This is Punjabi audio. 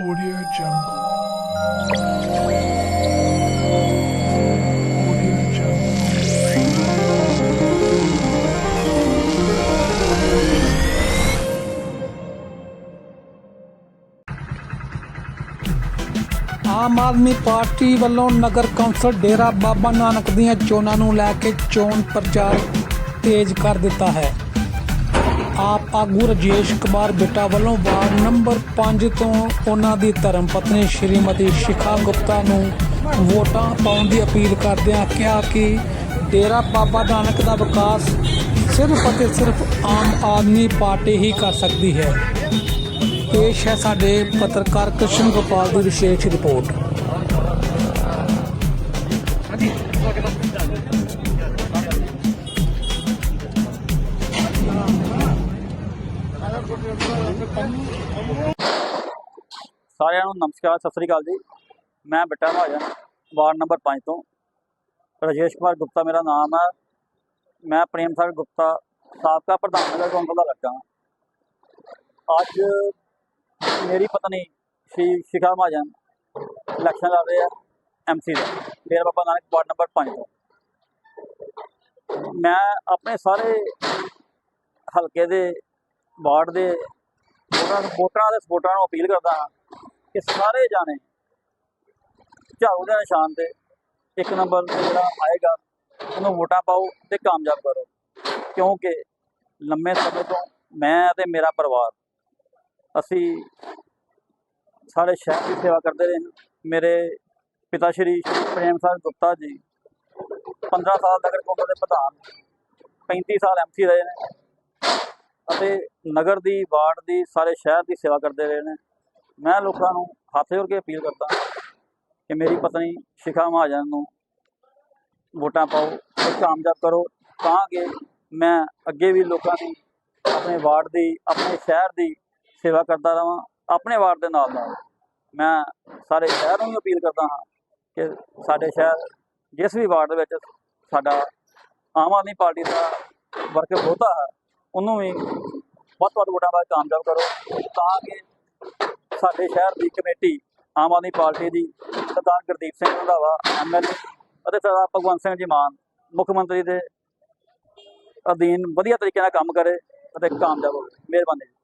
Audio Jungle. Audio Jungle. Aam Aadmi party ਵੱਲੋਂ ਨਗਰ ਕੌਂਸਲ ਡੇਰਾ ਬਾਬਾ ਨਾਨਕ ਦੀਆਂ ਚੋਣਾਂ ਨੂੰ ਲੈ ਕੇ ਚੋਣ ਪ੍ਰਚਾਰ ਤੇਜ਼ ਕਰ ਦਿੱਤਾ ਹੈ ਆਪ ਆਗੂ ਰਜੇਸ਼ ਕੁਮਾਰ ਬਿੱਟਾ ਵੱਲੋਂ ਵਾਰਡ ਨੰਬਰ 5 ਤੋਂ ਉਹਨਾਂ ਦੀ ਧਰਮ ਪਤਨੀ ਸ਼੍ਰੀਮਤੀ ਸ਼ਿਖਾ ਗੁਪਤਾ ਨੂੰ ਵੋਟਾਂ ਪਾਉਣ ਦੀ ਅਪੀਲ ਕਰਦਿਆਂ ਕਿਹਾ ਕਿ ਡੇਰਾ ਬਾਬਾ ਨਾਨਕ ਦਾ ਵਿਕਾਸ ਸਿਰਫ ਅਤੇ ਸਿਰਫ ਆਮ ਆਦਮੀ ਪਾਰਟੀ ਹੀ ਕਰ ਸਕਦੀ ਹੈ। ਪੇਸ਼ ਹੈ ਸਾਡੇ ਪੱਤਰਕਾਰ ਕ੍ਰਿਸ਼ਨ ਗੋਪਾਲ ਦੀ ਵਿਸ਼ੇਸ਼ ਰਿਪੋਰਟ। ਸਾਰਿਆਂ ਨੂੰ ਨਮਸਕਾਰ, ਸਤਿ ਸ੍ਰੀ ਅਕਾਲ ਜੀ। ਮੈਂ ਬਿੱਟਾ ਮਹਾਜਨ ਵਾਰਡ ਨੰਬਰ 5 ਤੋਂ। ਰਾਜੇਸ਼ ਕੁਮਾਰ ਗੁਪਤਾ ਮੇਰਾ ਨਾਮ ਹੈ। ਮੈਂ ਪ੍ਰੇਮ ਸਾਗਰ ਗੁਪਤਾ, ਸਾਬਕਾ ਪ੍ਰਧਾਨ ਨਗਰ ਕੌਂਸਲ ਦਾ ਲੱਗਾ ਹਾਂ। ਅੱਜ ਮੇਰੀ ਪਤਨੀ ਸ਼੍ਰੀ ਸ਼ਿਖਾ ਮਹਾਜਨ ਇਲੈਕਸ਼ਨ ਲੜ ਰਹੇ ਆ ਐਮਸੀ ਦਾ। ਡੇਰਾ ਬਾਬਾ ਨਾਨਕ ਵਾਰਡ ਨੰਬਰ 5 ਤੋਂ। ਮੈਂ ਆਪਣੇ ਸਾਰੇ ਹਲਕੇ ਦੇ ਵਾਰਡ ਦੇ ਵੋਟਰਾਂ ਨੂੰ ਵੋਟਰਾਂ ਦੇ ਸਪੋਰਟਰਾਂ ਨੂੰ ਅਪੀਲ ਕਰਦਾ ਹਾਂ ਕਿ ਸਾਰੇ ਜਾਣੇ ਝਾੜੂ ਦੇ ਨਿਸ਼ਾਨ ਤੇ ਇੱਕ ਨੰਬਰ ਤੇ ਜਿਹੜਾ ਆਏਗਾ, ਉਹਨੂੰ ਵੋਟਾਂ ਪਾਓ ਤੇ ਕਾਮਯਾਬ ਕਰੋ। ਕਿਉਂਕਿ ਲੰਮੇ ਸਮੇਂ ਤੋਂ ਮੈਂ ਤੇ ਮੇਰਾ ਪਰਿਵਾਰ, ਅਸੀਂ ਸਾਰੇ ਸ਼ਹਿਰ ਦੀ ਸੇਵਾ ਕਰਦੇ ਰਹੇ ਹਾਂ। ਮੇਰੇ ਪਿਤਾ ਸ਼੍ਰੀ ਪ੍ਰੇਮ ਸਾਹਿਬ ਗੁਪਤਾ ਜੀ 15 ਸਾਲ ਨਗਰ ਕੌਂਸਲ ਦੇ ਪ੍ਰਧਾਨ 35 ਸਾਲ ਐਮਸੀ ਰਹੇ ਨੇ। ਅਤੇ ਨਗਰ ਦੀ, ਵਾਰਡ ਦੀ, ਸਾਰੇ ਸ਼ਹਿਰ ਦੀ ਸੇਵਾ ਕਰਦੇ ਰਹੇ ਨੇ। ਮੈਂ ਲੋਕਾਂ ਨੂੰ ਹੱਥ ਜੋੜ ਕੇ ਅਪੀਲ ਕਰਦਾ ਕਿ ਮੇਰੀ ਪਤਨੀ ਸ਼ਿਖਾ ਮਹਾਜਨ ਨੂੰ ਵੋਟਾਂ ਪਾਓ ਤੇ ਕਾਮਯਾਬ ਕਰੋ, ਤਾਂ ਕਿ ਮੈਂ ਅੱਗੇ ਵੀ ਲੋਕਾਂ ਦੀ, ਆਪਣੇ ਵਾਰਡ ਦੀ, ਆਪਣੇ ਸ਼ਹਿਰ ਦੀ ਸੇਵਾ ਕਰਦਾ ਰਵਾਂ ਆਪਣੇ ਵਾਰਡ ਦੇ ਨਾਲ ਨਾਲ। ਮੈਂ ਸਾਰੇ ਸ਼ਹਿਰ ਨੂੰ ਵੀ ਅਪੀਲ ਕਰਦਾ ਹਾਂ ਕਿ ਸਾਡੇ ਸ਼ਹਿਰ, ਜਿਸ ਵੀ ਵਾਰਡ ਦੇ ਵਿੱਚ ਸਾਡਾ ਆਮ ਆਦਮੀ ਪਾਰਟੀ ਦਾ ਵਰਕ ਬਹੁਤਾ ਹੈ ਉਹਨੂੰ ਵੀ ਵੱਧ ਤੋਂ ਵੱਧ ਵੋਟਾਂ ਨਾਲ ਕਾਮਯਾਬ ਕਰੋ, ਤਾਂ ਕਿ ਸਾਡੇ ਸ਼ਹਿਰ ਦੀ ਕਮੇਟੀ ਆਮ ਆਦਮੀ ਪਾਰਟੀ ਦੀ ਸਰਦਾਰ ਗੁਰਦੀਪ ਸਿੰਘ ਰੰਧਾਵਾ ਐਮਐਲਏ ਅਤੇ ਸਰਦਾਰ ਭਗਵੰਤ ਸਿੰਘ ਜੀ ਮਾਨ ਮੁੱਖ ਮੰਤਰੀ ਦੇ ਅਧੀਨ ਵਧੀਆ ਤਰੀਕੇ ਨਾਲ ਕੰਮ ਕਰੇ ਅਤੇ ਕਾਮਯਾਬ ਹੋਵੇ। ਮਿਹਰਬਾਨੀ ਜੀ।